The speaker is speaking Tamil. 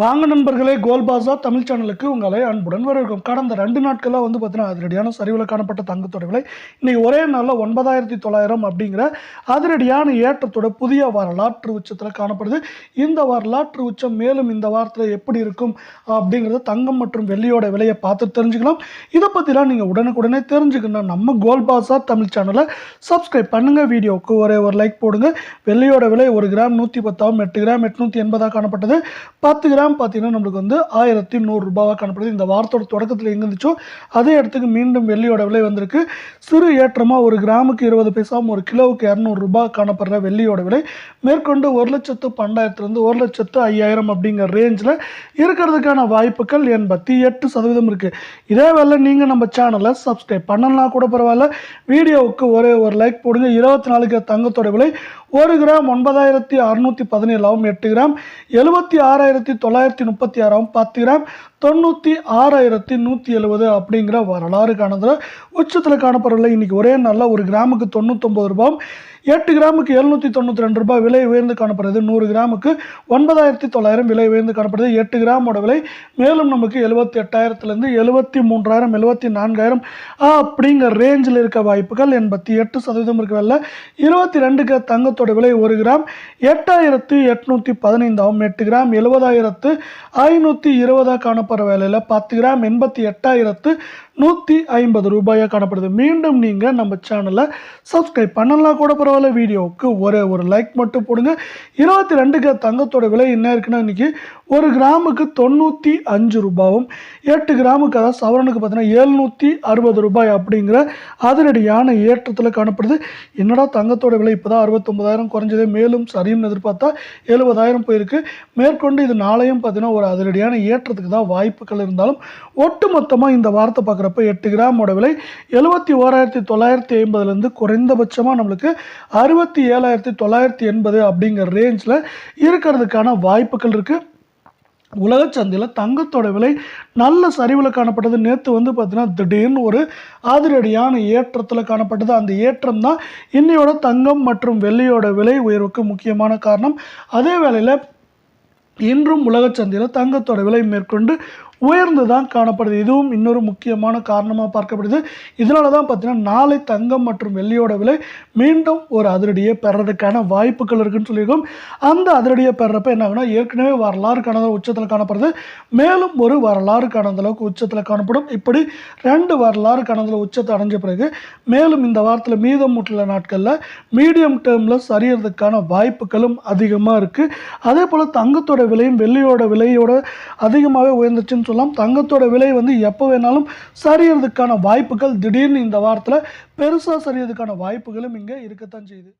வாங்க நண்பர்களே கோல்பாசா தமிழ் சேனலுக்கு உங்களை அன்புடன் வரவேற்கும். கடந்த ரெண்டு நாட்களாக வந்து பார்த்தீங்கன்னா அதிரடியான சரிவில் காணப்பட்ட தங்கத்தோட விலை இன்றைக்கி ஒரே நாளில் ஒன்பதாயிரத்தி தொள்ளாயிரம் அப்படிங்கிற அதிரடியான ஏற்றத்தோட புதிய வரலாற்று உச்சத்தில் காணப்படுது. இந்த வரலாற்று உச்சம் மேலும் இந்த வாரத்தில் எப்படி இருக்கும் அப்படிங்கிறத தங்கம் மற்றும் வெள்ளியோட விலையை பார்த்து தெரிஞ்சுக்கலாம். இதை பற்றிலாம் நீங்கள் உடனுக்குடனே தெரிஞ்சுக்கணும். நம்ம கோல்பாசா தமிழ் சேனலை சப்ஸ்கிரைப் பண்ணுங்கள் வீடியோவுக்கு ஒரே ஒரு லைக் போடுங்க. வெள்ளியோட விலை ஒரு கிராம் நூற்றி பத்தாவும் எட்டு கிராம் எட்நூற்றி எண்பதாக காணப்பட்டது. பத்து கிராம் பார்த்தீங்கன்னா நம்மளுக்கு வந்து ஆயிரத்தி நூறுரூபாவாக காணப்படுது. இந்த வாரத்தோட தொடக்கத்தில் எங்கே இருந்துச்சோ அதே இடத்துக்கு மீண்டும் வெள்ளியோட விலை வந்திருக்கு. சிறு ஏற்றமாக ஒரு கிராமுக்கு இருபது பைசாவும் ஒரு கிலோவுக்கு இரநூறு ரூபாய் காணப்படுற வெள்ளியோட விலை. மேற்கொண்டு ஒரு லட்சத்து பன்னெண்டாயிரத்துலேருந்து ஒரு லட்சத்து ஐயாயிரம் அப்படிங்கிற ரேஞ்சில் இருக்கிறதுக்கான வாய்ப்புகள் எண்பத்தி எட்டு சதவீதம் இருக்குது இதே வேலை நீங்கள் நம்ம சேனலை சப்ஸ்கிரைப் பண்ணலாம் கூட பரவாயில்ல. வீடியோவுக்கு ஒரே ஒரு லைக் போடுங்க. இருபத்தி நாலுக்கு தங்கத்தோட விலை ஒரு கிராம் ஒன்பதாயிரத்தி அறுநூற்றி பதினேழாவும் எட்டு கிராம் எழுபத்தி ஆறாயிரத்தி தொள்ளாயிரத்தி முப்பத்தி ஆறாம் பத்து கிராம் தொண்ணூற்றி ஆறாயிரத்தி நூற்றி எழுபது அப்படிங்கிற வரலாறு காணதில் உச்சத்தில் காணப்படவில்லை இன்றைக்கி ஒரே நாளில் ஒரு கிராமுக்கு தொண்ணூற்றொம்பது ரூபாயும் எட்டு கிராமுக்கு எழுநூற்றி தொண்ணூற்றி ரெண்டு ரூபாய் விலை உயர்ந்து காணப்படுது. நூறு கிராமுக்கு ஒன்பதாயிரத்தி தொள்ளாயிரம் விலை உயர்ந்து காணப்படுது. எட்டு கிராமோட விலை மேலும் நமக்கு எழுபத்தி எட்டாயிரத்துலேருந்து எழுபத்தி மூன்றாயிரம் எழுபத்தி நான்காயிரம் அப்படிங்கிற ரேஞ்சில் இருக்க வாய்ப்புகள் எண்பத்தி எட்டு சதவீதம் இருக்கவில்லை இருபத்தி ரெண்டுக்கு தங்கத்தோட விலை ஒரு கிராம் எட்டாயிரத்து எட்நூற்றி பதினைந்தாவும் எட்டு கிராம் எழுபதாயிரத்து ஐநூற்றி இருபதாக காணப்படுற வேலையில் பத்து கிராம் எண்பத்தி எட்டாயிரத்து நூற்றி ஐம்பது ரூபாயாக காணப்படுது. மீண்டும் நீங்கள் நம்ம சேனலை சப்ஸ்கிரைப் பண்ணலாம் கூட பரவாயில்ல. வீடியோவுக்கு ஒரே ஒரு லைக் மட்டும் போடுங்க. இருபத்தி ரெண்டுக்கு தங்கத்தோட விலை என்ன இருக்குன்னா இன்றைக்கி ஒரு கிராமுக்கு தொண்ணூற்றி அஞ்சு ரூபாவும் எட்டு கிராமுக்கு அதாவது சவரனுக்கு பார்த்தீங்கன்னா எழுநூற்றி அறுபது ரூபாய் அப்படிங்கிற அதிரடியான ஏற்றத்தில் காணப்படுது. என்னடா தங்கத்தோட விலை இப்போ தான் அறுபத்தொம்பதாயிரம் குறைஞ்சதே? மேலும் சரியும்னு எதிர்பார்த்தா எழுபதாயிரம் போயிருக்கு. மேற்கொண்டு இது நாளையும் பார்த்தீங்கன்னா ஒரு அதிரடியான ஏற்றத்துக்கு தான் வாய்ப்புகள் இருந்தாலும் ஒட்டுமொத்தமாக இந்த வாரத்தை பார்க்குறப்ப எட்டு கிராமோட விலை எழுபத்தி ஓராயிரத்தி தொள்ளாயிரத்தி ஐம்பதுலேருந்து குறைந்தபட்சமாக நம்மளுக்கு அறுபத்தி ஏழாயிரத்தி தொள்ளாயிரத்தி எண்பது அப்படிங்கிற ரேஞ்சில் இருக்கிறதுக்கான வாய்ப்புகள் இருக்குது உலக சந்தையில் தங்கத்தோட விலை நல்ல சரிவில் காணப்பட்டது. நேற்று வந்து பார்த்தீங்கன்னா திடீர்னு ஒரு அதிரடியான ஏற்றத்தில் காணப்பட்டது. அந்த ஏற்றம் தான் இன்னையோட தங்கம் மற்றும் வெள்ளியோட விலை உயர்வுக்கு முக்கியமான காரணம். அதே வேளையில் இன்றும் உலக சந்தையில் தங்கத்தோட விலை மேற்கொண்டு உயர்ந்து தான் காணப்படுது. இதுவும் இன்னொரு முக்கியமான காரணமாக பார்க்கப்படுது. இதனால தான் பார்த்தீங்கன்னா நாளை தங்கம் மற்றும் வெள்ளியோட விலை மீண்டும் ஒரு அதிரடியை பெறதுக்கான வாய்ப்புகள் இருக்குன்னு சொல்லியிருக்கோம். அந்த அதிரடியை பெறப்ப என்ன ஆகுனா ஏற்கனவே வரலாறு காணாத உச்சத்தில் காணப்படுது. மேலும் ஒரு வரலாறு காணாத அளவுக்கு உச்சத்தில் காணப்படும். இப்படி ரெண்டு வரலாறு காணாத உச்சத்தை அடைஞ்ச பிறகு மேலும் இந்த வாரத்தில் மீதம் முட்டுள்ள நாட்களில் மீடியம் டேர்மில் சரியறதுக்கான வாய்ப்புகளும் அதிகமாக இருக்குது அதே போல் தங்கத்தோட விலையும் வெள்ளியோட விலையோட அதிகமாகவே உயர்ந்துச்சுன்னு சொல்லலாம் தங்கத்தோட விலை வந்து எப்போ வேணாலும் சரியறதுக்கான வாய்ப்புகள் திடீர்னு இந்த வாரத்தில் பெருசாக சரியறதுக்கான வாய்ப்புகளும் இங்கே இருக்கத்தான் செய்யுது.